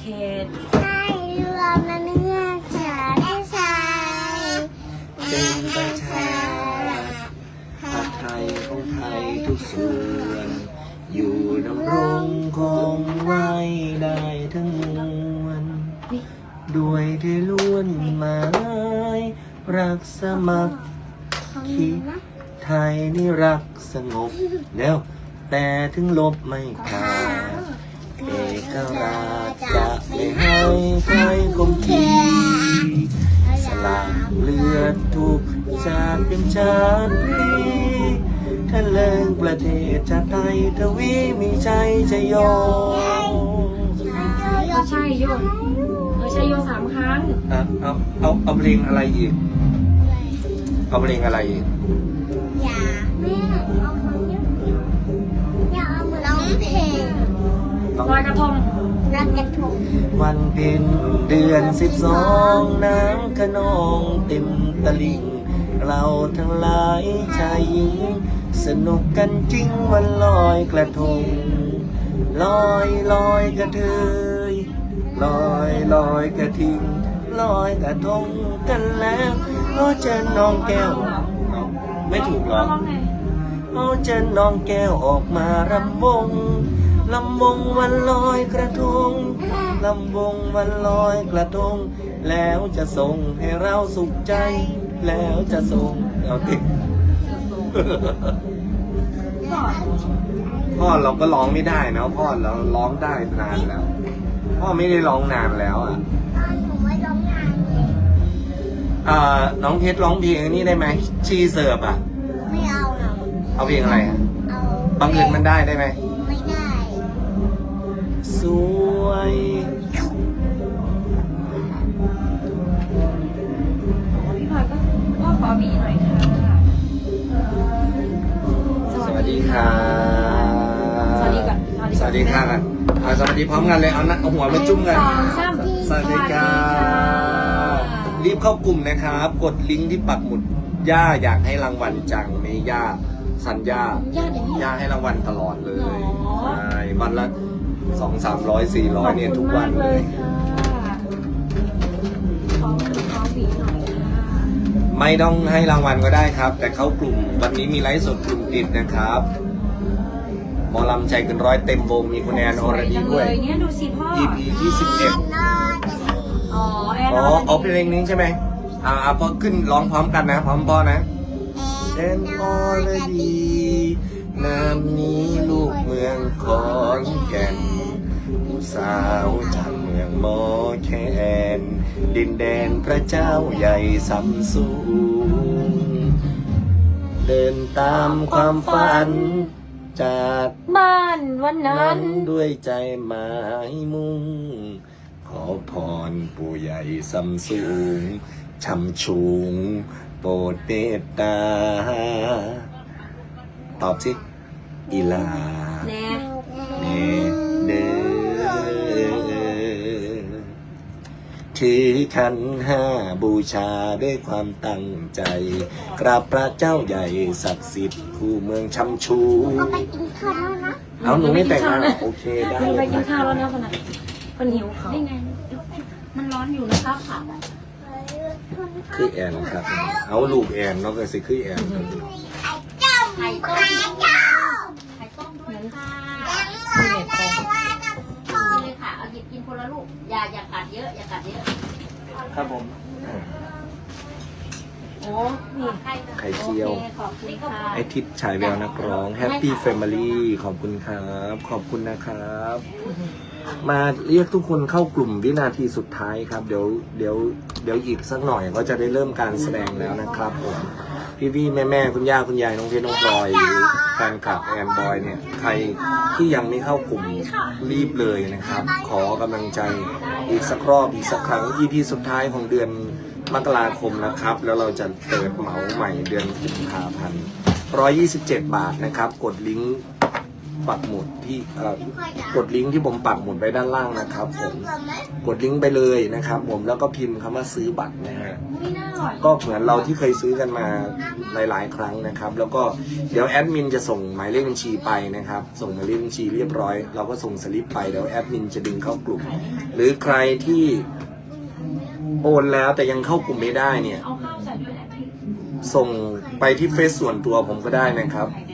เทศให้รวมและเนื้อชาและชายเป็นประชาผัดไทยของไทยทุกส่วน อยู่ดำรงคงไว้ได้ทั้งมวลด้วยเทล้วนหมาย รักสมัครคิดไทยนี่รักสงบแล้วแต่ถึงลบไม่ขาด เอกราชจะไม่ให้ใครกลมขีสลามเลือดทุกชาติเป็นชาตินี้ถ้าเลิงประเทศชาติไทยทวีมีใจจะโยก็ใช่โยเออใช่โยสามครั้งอะเอาเอาเอาเพลงอะไรอีก เอาเพลงอะไรอีก ลอยกระทงรักกระทงวันเพ็ญเดือนสิบสองน้ำขนองเต็มตลิ่ง เราทั้งหลายชายหญิง สนุกกันจริงวันลอยกระทง ลอยลอยกระเทยลอยลอยกระทิง ลอยกระทงกันแล้วโอ้เจนน้องแก้ว ไม่ถูกหรอร้องไงโอ้เจนน้องแก้วออกมารำวง ลำวงวันลอยกระทง ลำวงวันลอยกระทง แล้วจะส่งให้เราสุขใจ แล้วจะส่งเอาติพ่อเราก็ร้องไม่ได้นะพ่อเราร้องได้นานแล้ว พ่อไม่ได้ร้องนานแล้วอะตอนหนูไม่ร้องงานเลยอ่าน้องเพชรร้องเพลงนี้ได้ไหมชีเสิร์ฟอะ ไม่เอาหรอกเอาเพลงอะไรอะเอาบางอื่นมันได้ได้ไหมไม่ได้ สวย พี่พลอยก็ก็ขอบีหน่อยค่ะสวัสดีค่ะ สวัสดีก่อนสวัสดีค่ะกันอ่าสวัสดีพร้อมกันเลย เอาหน้าเอาหัวมาจุ่มกันสองสามสวัสดีค่ะ รีบเข้ากลุ่มนะครับ กดลิงก์ที่ปักหมุด ย่าอยากให้รางวัลจังนี่ย่าสัญญา ญาติอย่างนี้ ย่าให้รางวัลตลอดเลยหรอ ใช่วันละ สองสามร้อยสี่ร้อยเนี่ยทุกวันเลยค่ะขอขอบีหน่อยค่ะไม่ต้องให้รางวัลก็ได้ครับ แต่เข้ากลุ่มวันนี้มีไลฟ์สดกลุ่มปิดนะครับหมอลำใจเกินร้อยเต็มวงมีคุณแอนอรดีด้วยสจังเลเนี่ยดูสิพ่อ EP ที่สิบเอ็ดนอนจะดีอ๋อแอนอ๋ออเอาเพลงนี้ใช่ไหมอ่าอ่าพอขึ้นร้องพร้อมกันนะ พร้อมพ่อนะแอเอ็นอรดีนามนี้ลูกเมืองขอนแก่นผู้ สาวจากเมืองมอแคนดินแดนพระเจ้าใหญ่สำสูง เดินตามความฝัน จากบ้านวันนั้นั้นน ด้วยใจหมายมุ่ง ขอพรปู่ใหญ่สำสูงช่ำชูง โปรดเมตตา ตอบสิอีลา แน่เน ถือขันห้าบูชาด้วยความตั้งใจ กราบพระเจ้าใหญ่ศักดิ์สิทธิ์คู่เมืองชำชู ก็ไปกินข้าวแล้วนะ เอาหนูไม่แต่งงานเหรอโอเคได้หนูไปกินข้าวแล้วนะคนนั้นคนหิวเขานี่ไง มันร้อนอยู่นะครับค่ะคือแอนครับ เอาลูกแอนเนาะก็สิคือแอนเจ้าไข่ต้มเจ้าไข่ต้มด้วยค่ะ คนละลูก อย่าอย่ากัดเยอะ อย่ากัดเยอะ ครับผม โอ้นี่ไข่ไข่เจียว โอคขอบคุณค่ะไอทิศฉายแววนักร้อง Happy Family ขอบคุณครับ ขอบคุณนะครับ มาเรียกทุกคนเข้ากลุ่มวินาทีสุดท้ายครับ เดี๋ยวเดี๋ยวเดี๋ยวอีกสักหน่อยก็จะได้เริ่มการแสดงแล้วนะครับผม พี่พี่แม่แม่คุณย่าคุณยายน้องเพชรน้องพลอยหรือแฟนคลับแอมบอยเนี่ยใครที่ยังไม่เข้ากลุ่มรีบเลยนะครับ ขอกำลังใจอีกสักรอบอีกสักครั้งที่ที่สุดท้ายของเดือนมกราคมนะครับ แล้วเราจะเปิดเหมาใหม่เดือนกุมภาพันธ์127 บาทนะครับ กดลิงก์ ปักหมุดที่เอ่อพี่พลอยจ๋ากดลิงก์ที่ผมปักหมุดไว้ด้านล่างนะครับผมเริ่มก่อนไหมกดลิงก์ไปเลยนะครับ ผมแล้วก็พิมพ์คำว่าซื้อบัตรนะฮะไม่น่าอร่อยก็เหมือนเราที่เคยซื้อกันมาหลาย ๆ ครั้งนะครับ แล้วก็เดี๋ยวแอดมินจะส่งหมายเลขบัญชีไปนะครับ ส่งหมายเลขบัญชีเรียบร้อย เราก็ส่งสลิปไปเดี๋ยวแอดมินจะดึงเข้ากลุ่ม หรือใครที่โอนแล้วแต่ยังเข้ากลุ่มไม่ได้เนี่ยเอาข้าวใส่ด้วยนะพี่ส่งไปที่เฟซส่วนตัวผมก็ได้นะครับไข่แดง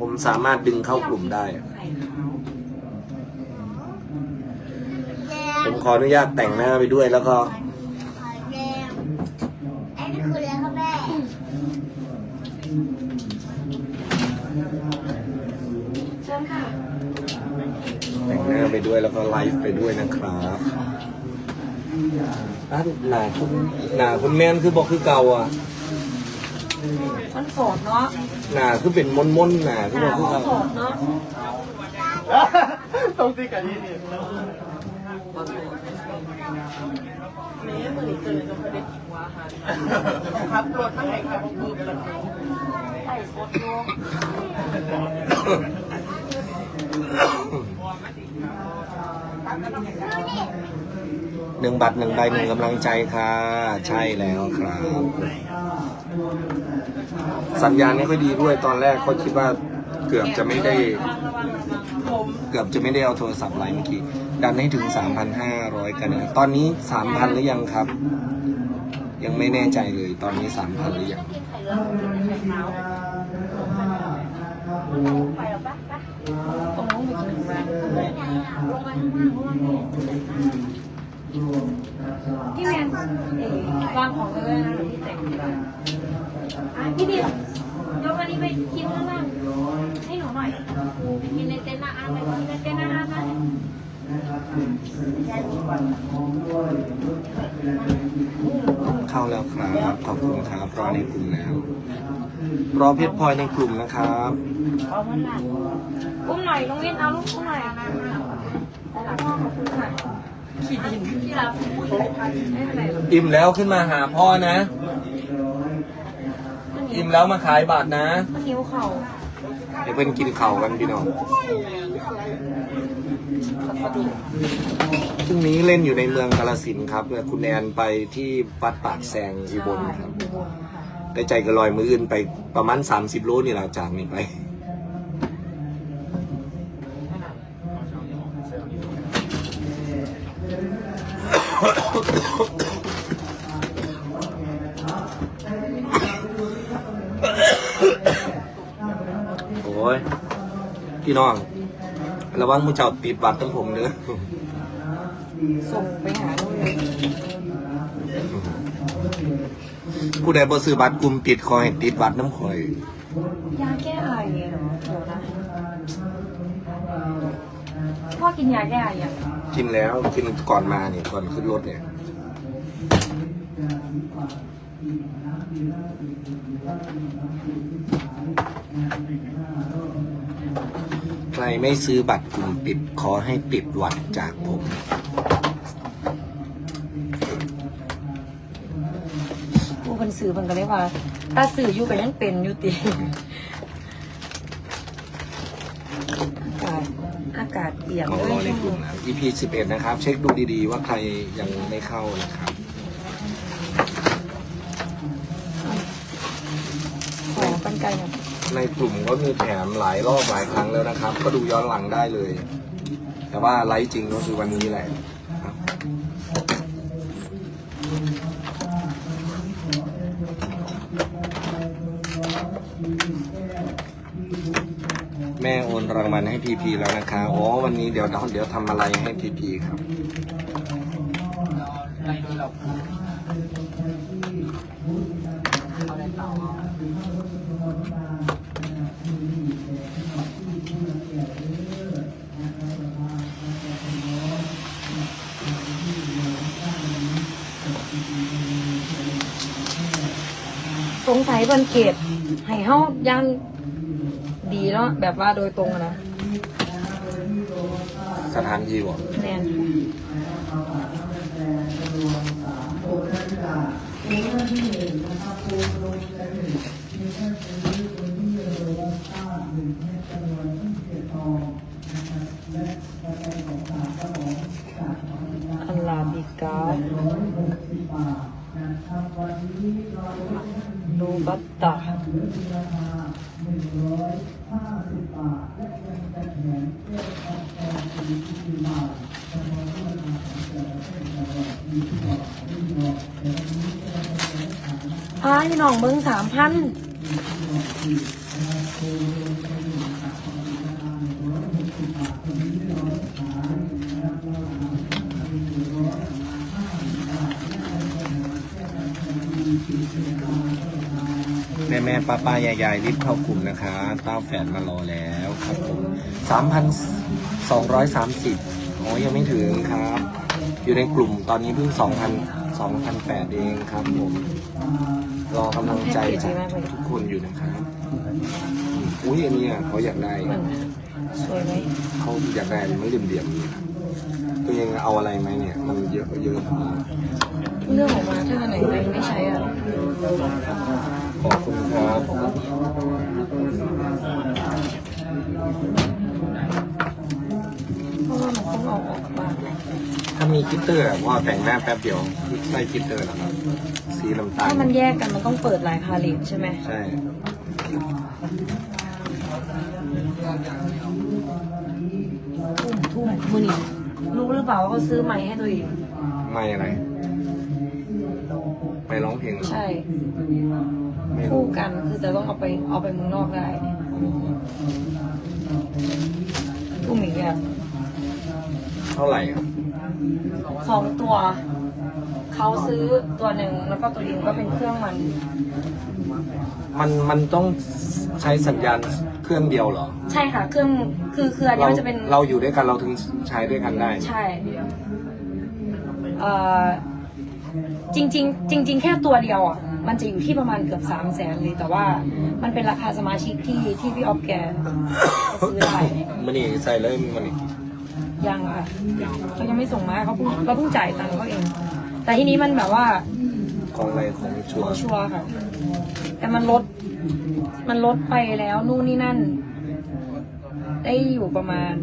ผมสามารถดึงเข้ากลุ่มได้ไข่ขาวแดผงมขออนุญาตแต่งหน้าไปด้วยแล้วก็ไข่แดงไอ้นี่คืออะไรครับแม่เชิญค่ะแต่งหน้าไปด้วยแล้วก็ไลฟ์ไปด้วยนะครับอะหนาคุณหนาคุณแม่นคือบอกคือเก่าอะ มันโสดเนาะหนาคือเป็นมนมนๆหนาคือหบนาอกคือมันเก่าโสดเนาะต้องตีกันนี่นี่ครับรถมันไหนครับคือเป็นไข่สดโลหนึ่งบัตรหนึ่งใบหนึ่งกำลังใจค่ะ ใช่แล้วครับ สัญญาณไม่ค่อยดีด้วยตอนแรกก็คิดว่าเกือบจะไม่ได้ เกือบจะไม่ได้เอาโทรศัพท์ไลน์เมื่อกี้ดันให้ถึง 3,500 กันนะตอนนี้ 3,000 หรือยังครับ ยังไม่แน่ใจเลยตอนนี้ 3,000 หรือยังกินไข่เหลืองกินไข่ขาวปะปะตรงนู้นมีกินหนึ่งแรง พี่แมนเอ๋วางของเลยนะที่แต่งอะพี่ดิวยกอันนี้ไปกินข้างล่างให้หนูหน่อยกินในเต็นท์นะอ่านไปกินในเต็นท์นะอ่านนะเข้าแล้วครับขอบคุณครับรอในกลุ่มแล้วรอเพชรพลอยในกลุ่มนะครับอุ้มหน่อยน้องวินเอาลูกอุ้มหน่อยพ่อขอบคุณค่ะ ขีดดินที่รับไม่เป็นไรหรอกอิ่มแล้วขึ้นมาหาพ่อนะ อิ่มแล้วมาขายบัตรนะมันหิวเข่าเดี๋ยวเพิ่นกินเข่าวกันพี่น้อง พรุ่งนี้เล่นอยู่ในเมืองกาลสินธุ์ครับแล้วคุณแอนไปที่วัดปากแซงอุบลครับอุบลค่ะได้ใจกระลอยมืออื่นไปประมาณ 30 โลนี่แหละจากนี้ไป โอ้ย พี่น้อง ระวังมือเจ้าติดบัตรตั้งผมเด้อส่งไปหาลูกเลยผู้ใดบ่ซื้อบัตรกลุ่มปิดคอยติดบัตรน้ำข่อย ยาแก้ไอเหรอเดี๋ยวนะพ่อกินยาแก้ไอยังกินแล้วกินก่อนมาเนี่ยก่อนขึ้นรถเนี่ย ใครไม่ซื้อบัตรกลุ่มปิดขอให้ติดหวัดจากผมผู้คนสื่อมันก็เลยว่าตาสื่ออยู่กันยังเป็นอยู่ติอากาศอากาศเปียกมองเลรอยในกลุ่มนะ EP 11 นะครับ เช็คดูดีๆ ว่าใครยังไม่เข้านะครับ ของปันไกลเนี่ย ในกลุ่มก็มีแถมหลายรอบหลายครั้งแล้วนะครับ ก็ดูย้อนหลังได้เลย แต่ว่าไลฟ์จริงก็คือวันนี้แหละแม่โอนรางวัลให้พีพีแล้วนะคะอ๋อวันนี้เดี๋ยวเดี๋ยวทำอะไรให้พีพีครับ สงสัยเพิ่นเขตให้เฮาย่างดีเนาะแบบว่าโดยตรงอะนะสถานที่บอกแน่นอัลลาบิกา ดูบัตตาอ้ายน้องเบิ้งสามพัน แม่แม่ป้าป้ายายายรีบเข้ากลุ่มนะคะเต้าแฝดมารอแล้วครับผมสามพันสองร้อยสามสิบอ๋อยังไม่ถึงครับ อยู่ในกลุ่มตอนนี้เพิ่งสองพันสองพันแปดเองครับผมรอกำลังใจจากทุกคนอยู่นะครับอุ้ยอันเนี้ยเขาอยากได้มันสวยไหมเขาอยากได้มันเหลี่ยมๆเนี่ยตัวเองเอาอะไรไหมเนี่ย มันเยอะเยอะมากเรื่องออกมาถ้าอันไหนไม่ไม่ใช้อะ ขอบคุณครับเพอบ้างถ้ามีคิตเตอร์ว่าแต่งหน้าแป๊บเดียวใส่คิตเตอร์แล้วครับ สีน้ำตาลถ้ามันแยกกันมันต้องเปิดลายพาเลตใช่ไหมใช่ทุ่มทุ่มมือนี่รู้หรือเปล่าว่าเขาซื้อไม้ให้ตัวเองไม่อะไรไม่ร้องเพลงเหรอ ใช่ คู่รู้กันคือจะต้องเอาไปเอาไปเมืองนอกได้ทุ่มอีกแบบเท่าไหร่ครับสองตัว เขาซื้อตัวหนึ่งแล้วก็ตัวเองก็เป็นเครื่องมัน มันมันต้องใช้สัญญาณเครื่องเดียวเหรอ ใช่ค่ะ เครื่องคือคืออันนี้เรามันจะเป็นเราอยู่ด้วยกันเราถึงใช้ด้วยกันได้ ใช่เอ่อจริง ๆ จริง ๆ แค่ตัวเดียวอะ มันจะอยู่ที่ประมาณเกือบสามแสนเลย แต่ว่ามันเป็นราคาสมาชิกที่ที่พี่ออฟแกซื้อได้มันนี่ใส่เลยมันนี่ยังค่ะเขายังไม่ส่งมาเขาเพิ่งเราเพิ่งจ่ายตังค์เขาเอง แต่ทีนี้มันแบบว่าของอะไรของชัวร์ชัวร์ค่ะ แต่มันลด มันลดไปแล้วนู่นนี่นั่น ได้อยู่ประมาณ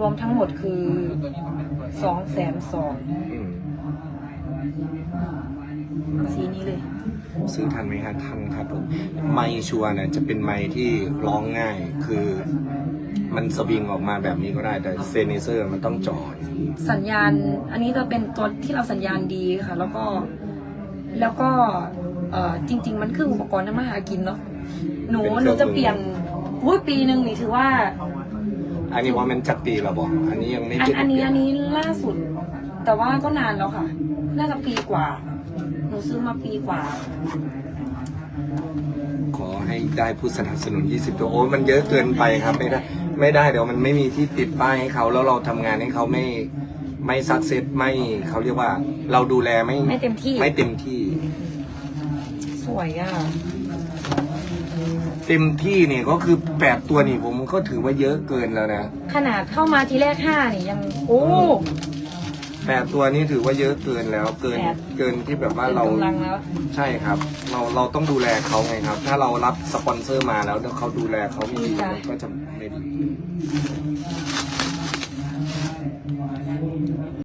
รวมๆทั้งหมดคือสองแสนสองอืม สีนี้เลยซื้อทันไหมครับทันครับผมไมค์ชัวร์เนี่ยจะเป็นไมค์ที่ร้องง่ายคือมันสวิงออกมาแบบนี้ก็ได้แต่เซนิเซอร์มันต้องจ่ออย่างนี้สัญญาณ อันนี้จะเป็นตัวที่เราสัญญาณดีค่ะ แล้วก็แล้วก็เอ่อจริง ๆ มันคืออุปกรณ์ทำมาหากินเนาะหนูหนูจะเปลี่ยนอุ้ยปีหนึ่งนี่ถือว่า อันนี้ว่ามันจักปีเราบอก อันนี้ยังไม่อันเจ็ดอันนี้เดือันนี้ล่าสุด แต่ว่าก็นานแล้วค่ะ น่าจะปีกว่า หนูซื้อมาปีกว่า ขอให้ได้ผู้สนับสนุน 20 ตัวโอ้ยมันเยอะเกินไปครับไม่ได้ไม่ได้เดี๋ยวมันไม่มีที่ติดป้ายให้เขาแล้วเราทำงานให้เขาไม่ไม่ซักเซสไม่เขาเรียกว่า เราดูแลไม่ไม่เต็มที่ ไม่เต็มที่ สวยอะ เต็มที่เนี่ยก็คือแปดตัวนี่ผมก็ถือว่าเยอะเกินแล้วนะ ขนาดเข้ามาทีแรกห้านี่ยัง โอ้ แปดตัวนี่ถือว่าเยอะเกินแล้วเกินแปด เกินที่แบบว่าเป็นเรา กำลังแล้วใช่ครับ เราเราต้องดูแลเขาไงครับ ถ้าเรารับสปอนเซอร์มาแล้วแล้วเขาดูแลเขาไม่ดีมันก็จะไม่ดี